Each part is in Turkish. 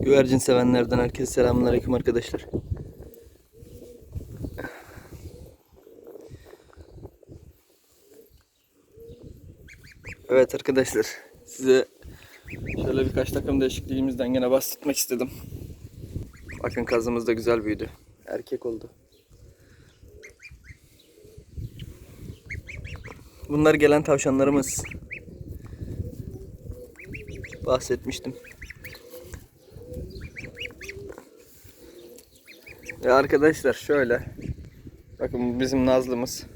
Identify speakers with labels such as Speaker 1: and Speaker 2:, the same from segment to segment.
Speaker 1: Güvercin sevenlerden herkese selamünaleyküm arkadaşlar. Evet arkadaşlar size şöyle birkaç takım değişikliğimizden gene bahsetmek istedim. Bakın kazımız da güzel büyüdü. Erkek oldu. Bunlar gelen tavşanlarımız. Bahsetmiştim. Ve arkadaşlar şöyle. Bakın bizim Nazlımız.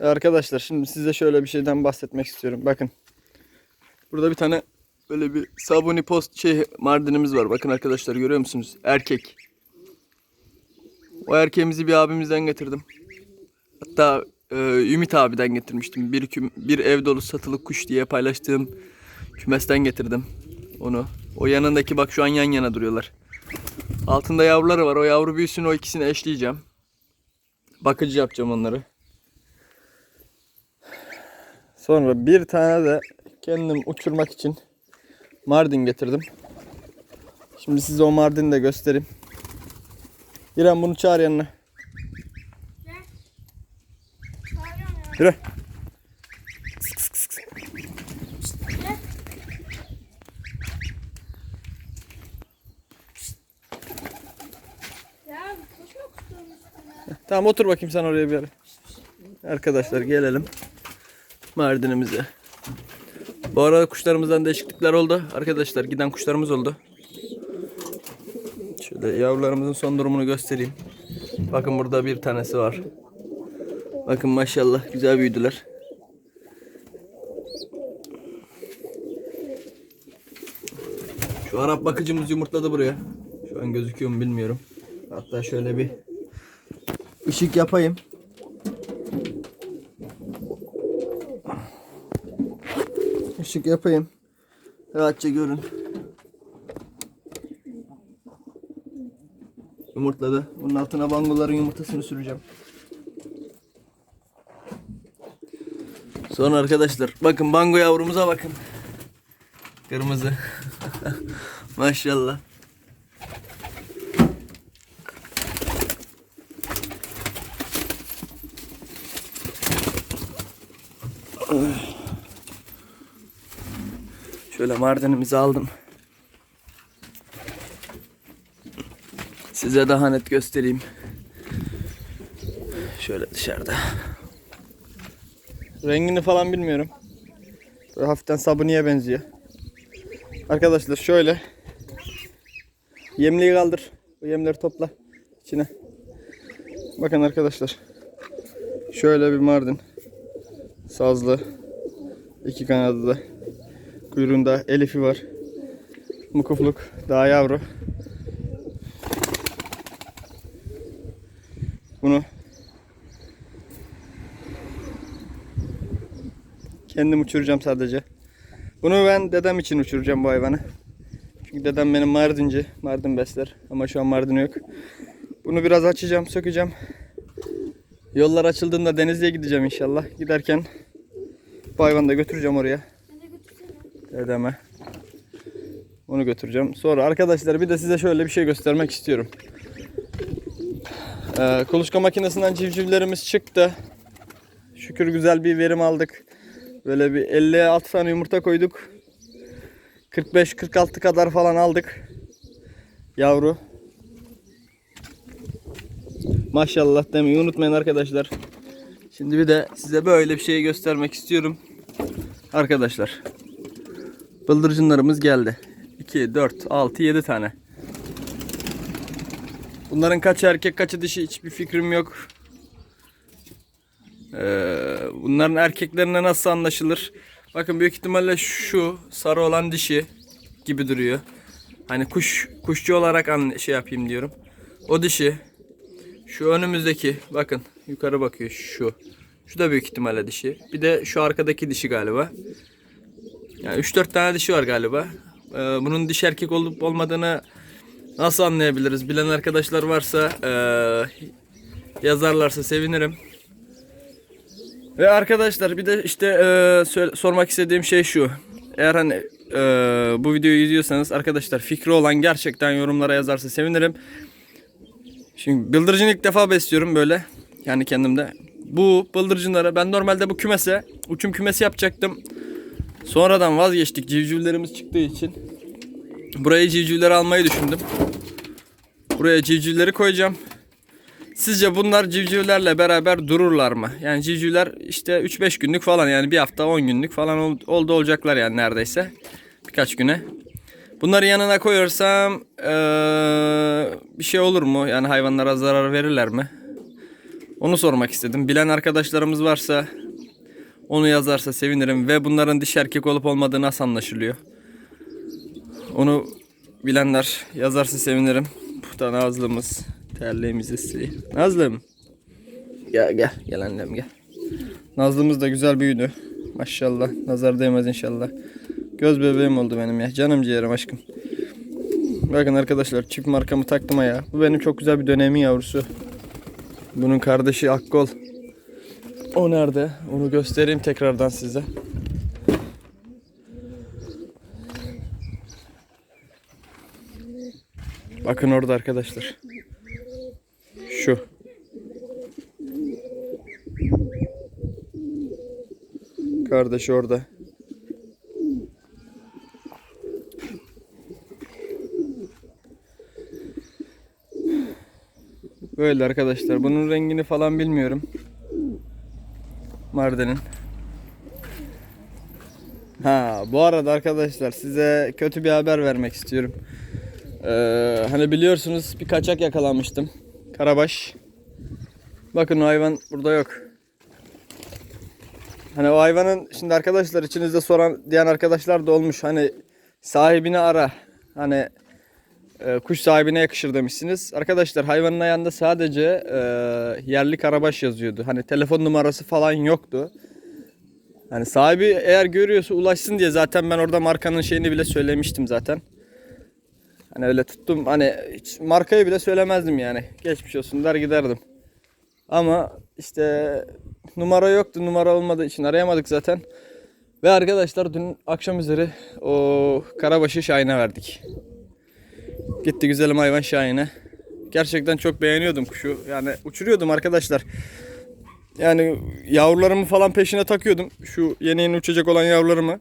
Speaker 1: Arkadaşlar şimdi size şöyle bir şeyden bahsetmek istiyorum. Bakın. Burada bir tane böyle bir sabuni post şey mardinimiz var. Bakın arkadaşlar görüyor musunuz? Erkek. O erkeğimizi bir abimizden getirdim. Hatta e, Ümit abiden getirmiştim. Bir, küm- bir ev dolu satılık kuş diye paylaştığım kümesten getirdim onu. O yanındaki bak şu an yan yana duruyorlar. Altında yavruları var. O yavru büyüsün o ikisini eşleyeceğim. Bakıcı yapacağım onları. Sonra bir tane de kendim uçurmak için Mardin getirdim. Şimdi size o Mardin'i de göstereyim. İrem bunu çağır yanına. Yürü. Tamam otur bakayım sen oraya bir yere. Arkadaşlar gelelim Mardin'imize. Bu arada kuşlarımızdan değişiklikler oldu. Arkadaşlar giden kuşlarımız oldu. Şöyle yavrularımızın son durumunu göstereyim. Bakın burada bir tanesi var. Bakın maşallah güzel büyüdüler. Şu Arap bakıcımız yumurtladı buraya. Şu an gözüküyor mu bilmiyorum. Hatta şöyle bir ışık yapayım. Işık yapayım. Rahatça görün. Yumurtladı. Bunun altına bangoların yumurtasını süreceğim. Sonra arkadaşlar bakın bango yavrumuza bakın. Kırmızı. Maşallah. Şöyle Mardin'imizi aldım. Size daha net göstereyim. Şöyle dışarıda. Rengini falan bilmiyorum. Böyle hafiften sabuniye benziyor. Arkadaşlar şöyle. Yemliği kaldır. Bu yemleri topla içine. Bakın arkadaşlar. Şöyle bir Mardin. Sazlı. İki kanadı da. Kuyruğunda elifi var. Mukufluk. Daha yavru. Bunu kendim uçuracağım sadece. Bunu ben dedem için uçuracağım bu hayvanı. Çünkü dedem benim Mardinci. Mardin besler. Ama şu an Mardin yok. Bunu biraz açacağım, sökeceğim. Yollar açıldığında Denizli'ye gideceğim inşallah. Giderken bu hayvanı da götüreceğim oraya. Dedeme. Onu götüreceğim. Sonra arkadaşlar bir de size şöyle bir şey göstermek istiyorum. Ee, kuluçka makinesinden civcivlerimiz çıktı. Şükür güzel bir verim aldık. Böyle bir 56 tane yumurta koyduk. 45-46 kadar falan aldık. Yavru. Maşallah demeyi unutmayın arkadaşlar. Şimdi bir de size böyle bir şey göstermek istiyorum. Arkadaşlar. Bıldırcınlarımız geldi. 2, 4, 6, 7 tane. Bunların kaçı erkek kaçı dişi hiçbir fikrim yok. Ee, bunların erkeklerine nasıl anlaşılır? Bakın büyük ihtimalle şu sarı olan dişi gibi duruyor. Hani kuş kuşçu olarak an şey yapayım diyorum. O dişi. Şu önümüzdeki bakın yukarı bakıyor şu. Şu da büyük ihtimalle dişi. Bir de şu arkadaki dişi galiba. Yani 3-4 tane dişi var galiba. Ee, bunun dişi erkek olup olmadığını Nasıl anlayabiliriz? Bilen arkadaşlar varsa eee, yazarlarsa sevinirim. Ve arkadaşlar bir de işte söyle- sormak istediğim şey şu. Eğer hani eee, bu videoyu izliyorsanız arkadaşlar fikri olan gerçekten yorumlara yazarsa sevinirim. Şimdi bıldırcın ilk defa besliyorum böyle. Yani kendimde. Bu bıldırcınları ben normalde bu kümese uçum kümesi yapacaktım. Sonradan vazgeçtik civcivlerimiz çıktığı için. Buraya civcivleri almayı düşündüm. Buraya civcivleri koyacağım. Sizce bunlar civcivlerle beraber dururlar mı? Yani civcivler işte 3-5 günlük falan yani bir hafta 10 günlük falan ol- oldu olacaklar yani neredeyse. Birkaç güne. Bunları yanına koyarsam eee, bir şey olur mu? Yani hayvanlara zarar verirler mi? Onu sormak istedim. Bilen arkadaşlarımız varsa onu yazarsa sevinirim ve bunların dişi erkek olup olmadığı nasıl anlaşılıyor? Onu bilenler yazarsa sevinirim. Bu da Nazlı'mız. Terliğimizi sil. Nazlım. Gel gel. Gel annem gel. Nazlımız da güzel büyüdü. Maşallah. Nazar değmez inşallah. Göz bebeğim oldu benim ya. Canım ciğerim aşkım. Bakın arkadaşlar çift markamı taktım ya. Bu benim çok güzel bir dönemi yavrusu. Bunun kardeşi Akkol. O nerede? Onu göstereyim tekrardan size. Bakın orada arkadaşlar. Şu. Kardeş orada. Böyle arkadaşlar. Bunun rengini falan bilmiyorum. Mardin'in. Ha bu arada arkadaşlar size kötü bir haber vermek istiyorum. Ee, hani biliyorsunuz bir kaçak yakalamıştım. Karabaş. Bakın o hayvan burada yok. Hani o hayvanın şimdi arkadaşlar içinizde soran diyen arkadaşlar da olmuş. Hani sahibini ara. Hani e, kuş sahibine yakışır demişsiniz. Arkadaşlar hayvanın ayağında sadece e, yerli karabaş yazıyordu. Hani telefon numarası falan yoktu. Hani sahibi eğer görüyorsa ulaşsın diye zaten ben orada markanın şeyini bile söylemiştim zaten. Hani öyle tuttum hani hiç markayı bile söylemezdim yani. Geçmiş olsun der giderdim. Ama işte numara yoktu. Numara olmadığı için arayamadık zaten. Ve arkadaşlar dün akşam üzeri o karabaşı Şahin'e verdik. Gitti güzelim hayvan Şahin'e. Gerçekten çok beğeniyordum kuşu. Yani uçuruyordum arkadaşlar. Yani yavrularımı falan peşine takıyordum. Şu yeni yeni uçacak olan yavrularımı.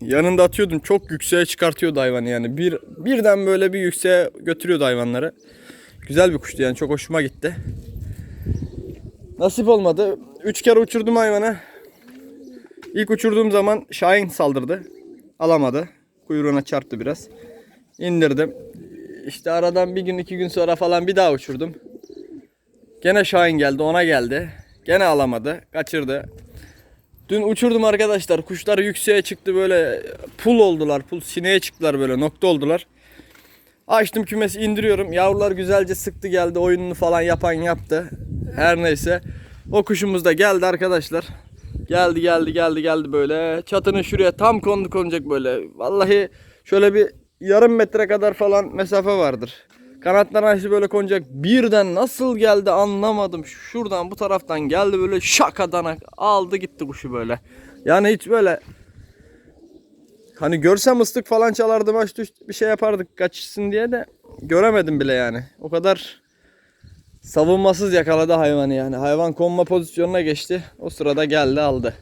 Speaker 1: Yanında atıyordum. Çok yükseğe çıkartıyordu hayvanı yani. Bir, birden böyle bir yükseğe götürüyordu hayvanları. Güzel bir kuştu yani. Çok hoşuma gitti. Nasip olmadı. Üç kere uçurdum hayvanı. İlk uçurduğum zaman Şahin saldırdı. Alamadı. Kuyruğuna çarptı biraz. İndirdim. İşte aradan bir gün iki gün sonra falan bir daha uçurdum. Gene Şahin geldi ona geldi. Gene alamadı. Kaçırdı. Dün uçurdum arkadaşlar. Kuşlar yükseğe çıktı böyle pul oldular. Pul sineye çıktılar böyle nokta oldular. Açtım kümesi indiriyorum. Yavrular güzelce sıktı geldi. Oyununu falan yapan yaptı. Her neyse. O kuşumuz da geldi arkadaşlar. Geldi geldi geldi geldi böyle. Çatının şuraya tam kondu konacak böyle. Vallahi şöyle bir yarım metre kadar falan mesafe vardır. Kanatlar açtı böyle konacak. Birden nasıl geldi anlamadım. Şuradan bu taraftan geldi böyle şakadan aldı gitti kuşu böyle. Yani hiç böyle Hani görsem ıslık falan çalardım aç bir şey yapardık kaçsın diye de göremedim bile yani. O kadar savunmasız yakaladı hayvanı yani. Hayvan konma pozisyonuna geçti. O sırada geldi aldı.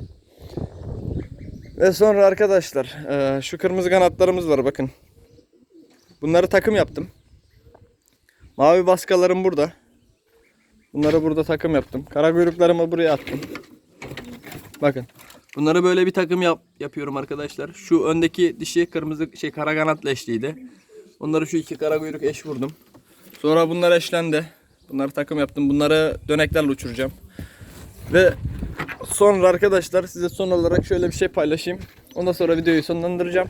Speaker 1: Ve sonra arkadaşlar şu kırmızı kanatlarımız var bakın. Bunları takım yaptım. Mavi baskalarım burada. Bunları burada takım yaptım. Kara kuyruklarımı buraya attım. Bakın. Bunları böyle bir takım yap yapıyorum arkadaşlar. Şu öndeki dişi kırmızı şey kara kanatlı eşliydi. Bunları şu iki kara kuyruk eş vurdum. Sonra bunlar eşlendi. Bunları takım yaptım. Bunları döneklerle uçuracağım. Ve sonra arkadaşlar size son olarak şöyle bir şey paylaşayım. Ondan sonra videoyu sonlandıracağım.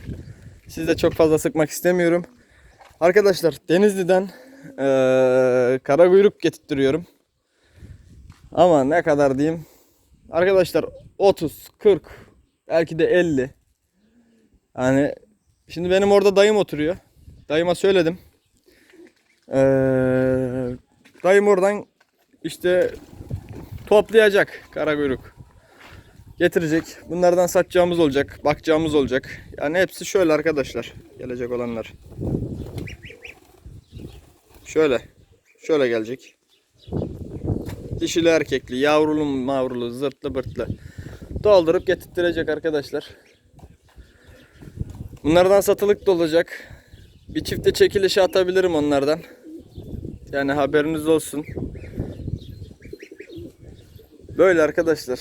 Speaker 1: Sizi de çok fazla sıkmak istemiyorum. Arkadaşlar Denizli'den eee kara kuyruk getirtiyorum. Ama ne kadar diyeyim. Arkadaşlar 30, 40, belki de 50. Yani şimdi benim orada dayım oturuyor. Dayıma söyledim. Ee, dayım oradan işte toplayacak karakuyruk. Getirecek. Bunlardan satacağımız olacak. Bakacağımız olacak. Yani hepsi şöyle arkadaşlar. Gelecek olanlar. Şöyle. Şöyle gelecek. Dişili erkekli, yavrulu mavrulu, zırtlı bırtlı. Doldurup getirttirecek arkadaşlar. Bunlardan satılık da olacak. Bir çifte çekilişe atabilirim onlardan. Yani haberiniz olsun. Böyle arkadaşlar.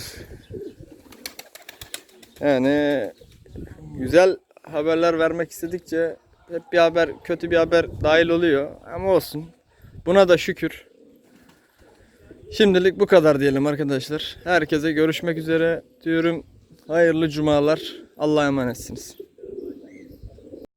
Speaker 1: Yani güzel haberler vermek istedikçe hep bir haber, kötü bir haber dahil oluyor. Ama olsun. Buna da şükür. Şimdilik bu kadar diyelim arkadaşlar. Herkese görüşmek üzere diyorum. Hayırlı cumalar. Allah'a emanetsiniz.